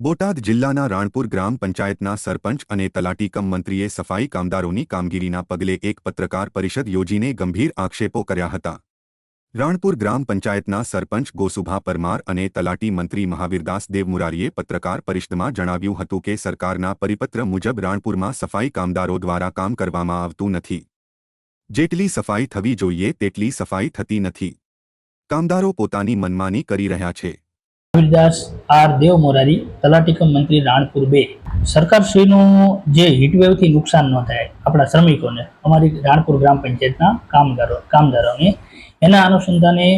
બોટાદ જિલ્લાના રાણપુર ગ્રામ પંચાયતના સરપંચ અને તલાટી કમ મંત્રીએ સફાઈ કામદારોની કામગીરીના પગલે એક પત્રકાર પરિષદ યોજીને ગંભીર આક્ષેપો કર્યા હતા. રાણપુર ગ્રામ પંચાયતના સરપંચ ગોસુભા પરમાર અને તલાટી મંત્રી મહાવીરદાસ દેવમુરારીએ પત્રકાર પરિષદમાં જણાવ્યું હતું કે સરકારના પરિપત્ર મુજબ રાણપુરમાં સફાઈ કામદારો દ્વારા કામ કરવામાં આવતું નથી. જેટલી સફાઈ થવી જોઈએ તેટલી સફાઈ થતી નથી. કામદારો પોતાની મનમાની કરી રહ્યા છે. કબીરદાસ આર દેવ મોરારી તલાટીકમ મંત્રી રાણપુર બે. સરકારશ્રીનું જે હીટવેવથી નુકસાન ન થાય આપણા શ્રમિકોને, અમારી રાણપુર ગ્રામ પંચાયતના કામદારો કામદારોને, એના અનુસંધાને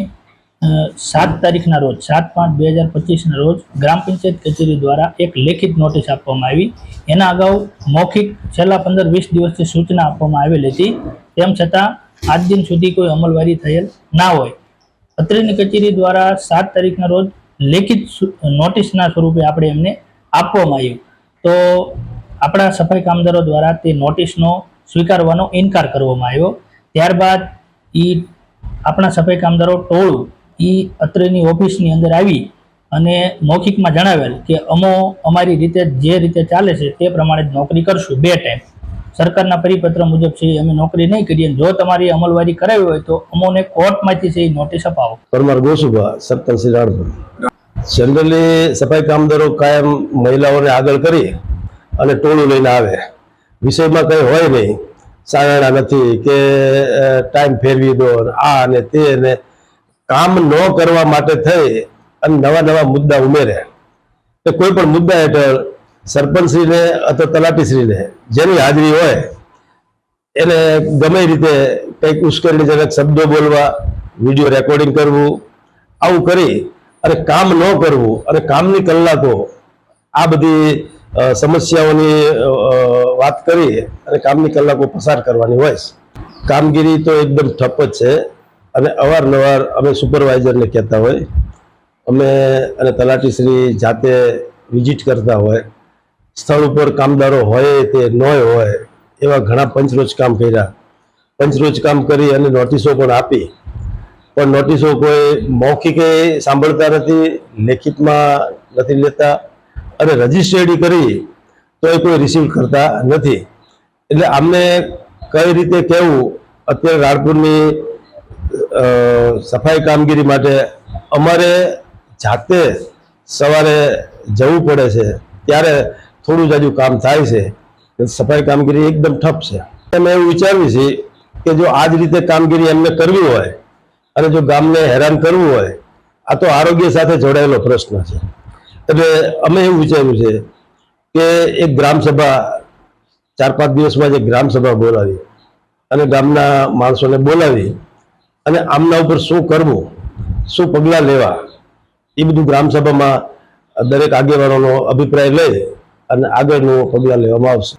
સાત તારીખના રોજ, સાત પાંચ બે હજાર પચીસના રોજ ગ્રામ પંચાયત કચેરી દ્વારા એક લેખિત નોટિસ આપવામાં આવી. એના અગાઉ મૌખિક છેલ્લા પંદર વીસ દિવસથી સૂચના આપવામાં આવેલી હતી. તેમ છતાં, આજ દિન સુધી કોઈ અમલવારી થયેલ ના હોય. અત્રેની કચેરી દ્વારા સાત તારીખના રોજ લેખિત નોટિસના સ્વરૂપે આપણે એમને આપવામાં આવ્યું. તો આપણા સફાઈ કામદારો દ્વારા તે નોટિસનો સ્વીકારવાનો ઇનકાર કરવામાં આવ્યો. ત્યારબાદ એ આપણા સફાઈ કામદારો ટોળું એ અત્રેની ઓફિસની અંદર આવી અને મૌખિકમાં જણાવેલ કે અમો અમારી રીતે જે રીતે ચાલે છે તે પ્રમાણે જ નોકરી કરશું બે ટાઈમ. સરકારના પરિપત્ર મુજબ છે અમે નોકરી નહીં કરીએ જો તમારી અમલવારી કરાવી હોય તો અમોને કોર્ટમાંથી છે એ નોટિસ અપાવો. પરમાર ગોસુભા, સરપંચ શ્રી જનરલી સફાઈ કામદારો કાયમ મહિલાઓને આગળ કરી અને ટોળું લઈને આવે. વિષયમાં કંઈ હોય નહીં. સારાણા નથી કે ટાઈમ ફેરવી દો આ ને તે ને. કામ ન કરવા માટે થઈ અને નવા નવા મુદ્દા ઉમેરે. તો કોઈ પણ મુદ્દા હેઠળ સરપંચશ્રીને અથવા તલાટીશ્રીને જેની હાજરી હોય, એને ગમે રીતે કંઈક ઉશ્કેરણીજનક શબ્દો બોલવા, વીડિયો રેકોર્ડિંગ કરવું, આવું કરી અને કામ ન કરવું અને કામની કલાકો. આ બધી સમસ્યાઓની વાત કરી અને કામની કલાકો પસાર કરવાની હોય. કામગીરી તો એકદમ ઠપ જ છે. અને અવારનવાર અમે સુપરવાઇઝરને કહેતા હોય. અમે, અને તલાટીશ્રી જાતે વિઝિટ કરતા હોય. સ્થળ ઉપર કામદારો હોય તે ન હોય, એવા ઘણા પંચરોજ કામ કર્યા. પંચરોજ કામ કરી અને નોટિસો પણ આપી. પણ નોટિસો કોઈ મૌખિકે સાંભળતા નથી, લેખિતમાં નથી લેતા અને રજિસ્ટર્ડ કરી તો એ કોઈ રિસીવ કરતા નથી. એટલે આમને કઈ રીતે કહેવું અત્યારે રાણપુરની સફાઈ કામગીરી માટે અમારે જાતે સવારે જવું પડે છે, ત્યારે થોડું જાજુ કામ થાય છે. સફાઈ કામગીરી એકદમ ઠપ છે. અમે એવું વિચારવી છે કે જો આ જ રીતે કામગીરી એમને કરવી હોય અને જો ગામને હેરાન કરવું હોય, આ તો આરોગ્ય સાથે જોડાયેલો પ્રશ્ન છે. એટલે અમે એવું વિચાર્યું છે કે એક ગ્રામસભા, ચાર પાંચ દિવસમાં જે ગ્રામસભા બોલાવી અને ગામના માણસોને બોલાવી અને આમના ઉપર શું કરવું, શું પગલાં લેવા, એ બધું ગ્રામસભામાં દરેક આગેવાનોનો અભિપ્રાય લઈ અને આગળનું પગલાં લેવામાં આવશે.